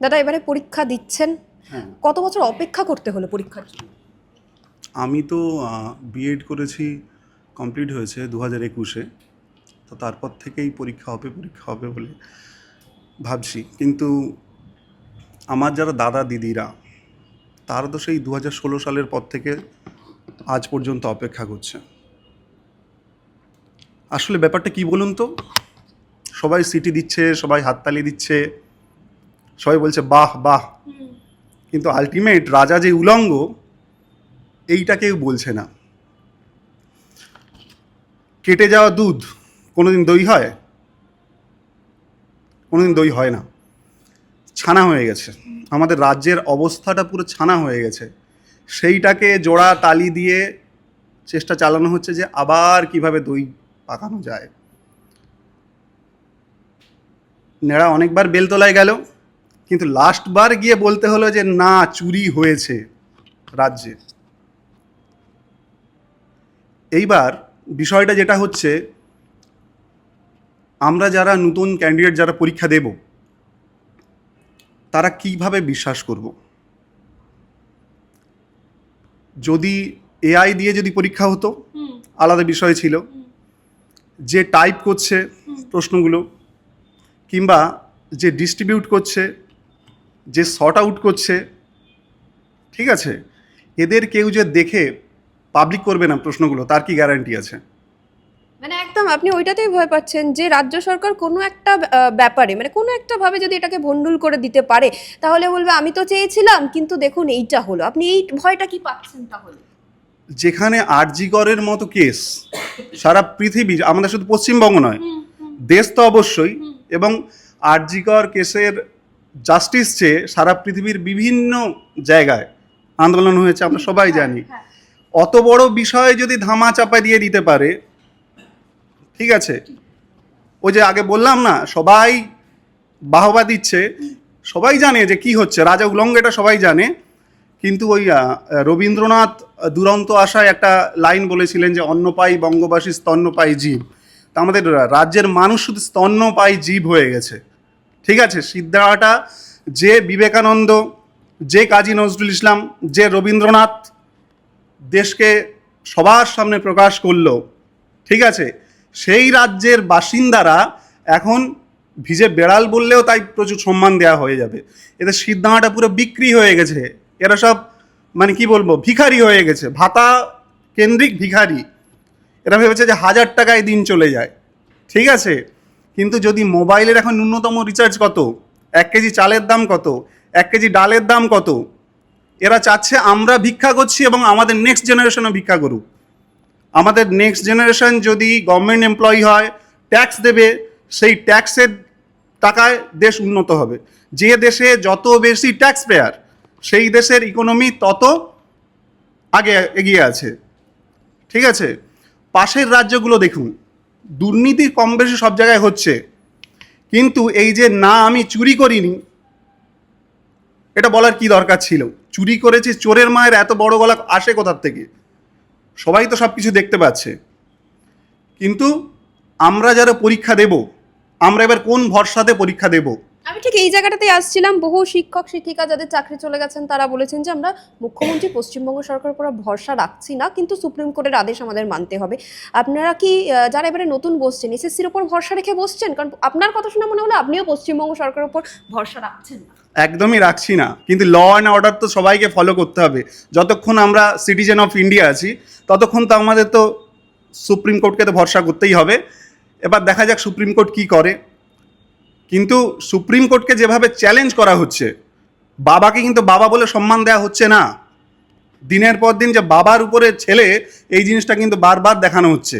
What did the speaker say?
দাদা এবারে পরীক্ষা দিচ্ছেন। হ্যাঁ। কত বছর অপেক্ষা করতে হলো পরীক্ষার জন্য? আমি তো বিএড করেছি কমপ্লিট হয়েছে দু হাজার একুশে। তো তারপর থেকেই পরীক্ষা হবে পরীক্ষা হবে বলে ভাবছি। কিন্তু আমার যারা দাদা দিদিরা তারা তো সেই দু হাজার ষোলো সালের পর থেকে আজ পর্যন্ত অপেক্ষা করছে। আসলে ব্যাপারটা কি বলুন তো? সবাই সিটি দিচ্ছে সবাই হাততালি দিচ্ছে। সবাই বলছে বাহ বাহ। কিন্তু আলটিমেট রাজা যে উলঙ্গ এইটা কেউ বলছে না। কেটে যাওয়া দুধ কোনোদিন দই হয়? কোনোদিন দই হয় না। ছানা হয়ে গেছে। আমাদের রাজ্যের অবস্থাটা পুরো ছানা হয়ে গেছে। সেইটাকে জোড়া তালি দিয়ে চেষ্টা চালানো হচ্ছে যে আবার কীভাবে দই পাকানো যায়। নেড়া অনেকবার বেলতলায় গেল। কিন্তু লাস্টবার গিয়ে বলতে হলো যে না চুরি হয়েছে রাজ্যে। এইবার বিষয়টা যেটা হচ্ছে আমরা যারা নতুন ক্যান্ডিডেট যারা পরীক্ষা দেব তারা কীভাবে বিশ্বাস করব? যদি এআই দিয়ে যদি পরীক্ষা হতো আলাদা বিষয় ছিল। যে টাইপ করছে প্রশ্নগুলো কিংবা যে ডিস্ট্রিবিউট করছে যে শর্ট আউট করছে ঠিক আছে? এদের কেউ যে দেখে পাবলিক করবে না প্রশ্নগুলো তার কি গ্যারান্টি আছে? মানে একদম আপনি ওইটাতেই ভয় পাচ্ছেন যে রাজ্য সরকার কোনো একটা ব্যাপারে মানে কোনো একটা ভাবে যদি এটাকে ভন্ডুল করে দিতে পারে তাহলে বলবে আমি তো চেয়েছিলাম কিন্তু দেখুন এইটা হলো। আপনি এই ভয়টা কি পাচ্ছেন তাহলে? যেখানে আরজিগড়ের মতো কেস সারা পৃথিবীর আমাদের শুধু পশ্চিমবঙ্গ নয় দেশ তো অবশ্যই এবং আরজিগড় কেসের জাস্টিস চেয়ে সারা পৃথিবীর বিভিন্ন জায়গায় আন্দোলন হয়েছে আমরা সবাই জানি। হ্যাঁ। অত বড় বিষয়ে যদি ধামা চাপা দিয়ে দিতে পারে ঠিক আছে? ওই যে আগে বললাম না সবাই বাহবা দিচ্ছে সবাই জানে যে কি হচ্ছে রাজা উলঙ্গ এটা সবাই জানে কিন্তু ওই রবীন্দ্রনাথ দুরন্ত আশায় একটা লাইন বলেছিলেন যে অন্নপাই বঙ্গবাসী স্তন্যপায়ী জীব। তা আমাদের রাজ্যের মানুষ শুধু স্তন্যপায়ী জীব হয়ে গেছে। ঠিক আছে? সিদ্ধাটা যে বিবেকানন্দ, যে কাজী নজরুল ইসলাম, যে রবীন্দ্রনাথ দেশকে সবার সামনে প্রকাশ করল, ঠিক আছে? সেই রাজ্যের বাসিন্দারা এখন ভিজে বেড়াল বললেও তাই প্রচুর সম্মান দেওয়া হয়ে যাবে। এদের সিদ্ধাঁটা পুরো বিক্রি হয়ে গেছে। এরা সব মানে কি বলব, ভিখারি হয়ে গেছে। ভাতা কেন্দ্রিক ভিখারি। এরা ভেবেছে যে হাজার টাকায় দিন চলে যায়। ঠিক আছে? কিন্তু যদি মোবাইলের এখন ন্যূনতম রিচার্জ কত? এক কেজি চালের দাম কত? এক কেজি ডালের দাম কত? এরা চাচ্ছে আমরা ভিক্ষা করছি এবং আমাদের নেক্সট জেনারেশনও ভিক্ষা করুক। আমাদের নেক্সট জেনারেশন যদি গভর্নমেন্ট এমপ্লয়ি হয় ট্যাক্স দেবে, সেই ট্যাক্সের টাকায় দেশ উন্নত হবে। যে দেশে যত বেশি ট্যাক্স পেয়ার সেই দেশের ইকোনমি তত আগে এগিয়ে আছে। ঠিক আছে? পাশের রাজ্যগুলো দেখুন। দুর্নীতি কম বেশি সব জায়গায় হচ্ছে। কিন্তু এই যে না আমি চুরি করিনি, এটা বলার কি দরকার ছিল? চুরি করেছি, চোরের মায়ের এত বড় গলা আসে কোথার থেকে? সবাই তো সব কিছু দেখতে পাচ্ছে। কিন্তু আমরা যারা পরীক্ষা দেব, আমরা এবার কোন ভরসাতে পরীক্ষা দেব? আমি ঠিক এই জায়গাটাতেই আসছিলাম। বহু শিক্ষক, শিক্ষিকা যাদের চাকরি চলে গেছেন, তারা বলেছেন যে, আমরা মুখ্যমন্ত্রী, পশ্চিমবঙ্গ সরকারের উপর ভরসা রাখছি না, কিন্তু সুপ্রিম কোর্টের আদেশ আমাদের মানতে হবে। আপনারা কি যারা এবারে নতুন বসছেন, এসএসসির উপর ভরসা রেখে বসছেন? কারণ আপনার কথা শুনে মনে হলো আপনিও পশ্চিমবঙ্গ সরকারের উপর ভরসা রাখছেন না। একদমই রাখছি না। কিন্তু ল অ্যান্ড অর্ডার তো সবাইকে ফলো করতে হবে। যতক্ষণ আমরা সিটিজেন অফ ইন্ডিয়া আছি, ততক্ষণ তো আমাদের তো সুপ্রিম কোর্টকে তো ভরসা করতেই হবে। এবার দেখা যাক সুপ্রিম কোর্ট কি করে। কিন্তু সুপ্রিম কোর্টকে যেভাবে চ্যালেঞ্জ করা হচ্ছে, বাবাকে কিন্তু বাবা বলে সম্মান দেওয়া হচ্ছে না। দিনের পর দিন যে বাবার উপরে ছেলে, এই জিনিসটা কিন্তু বারবার দেখানো হচ্ছে।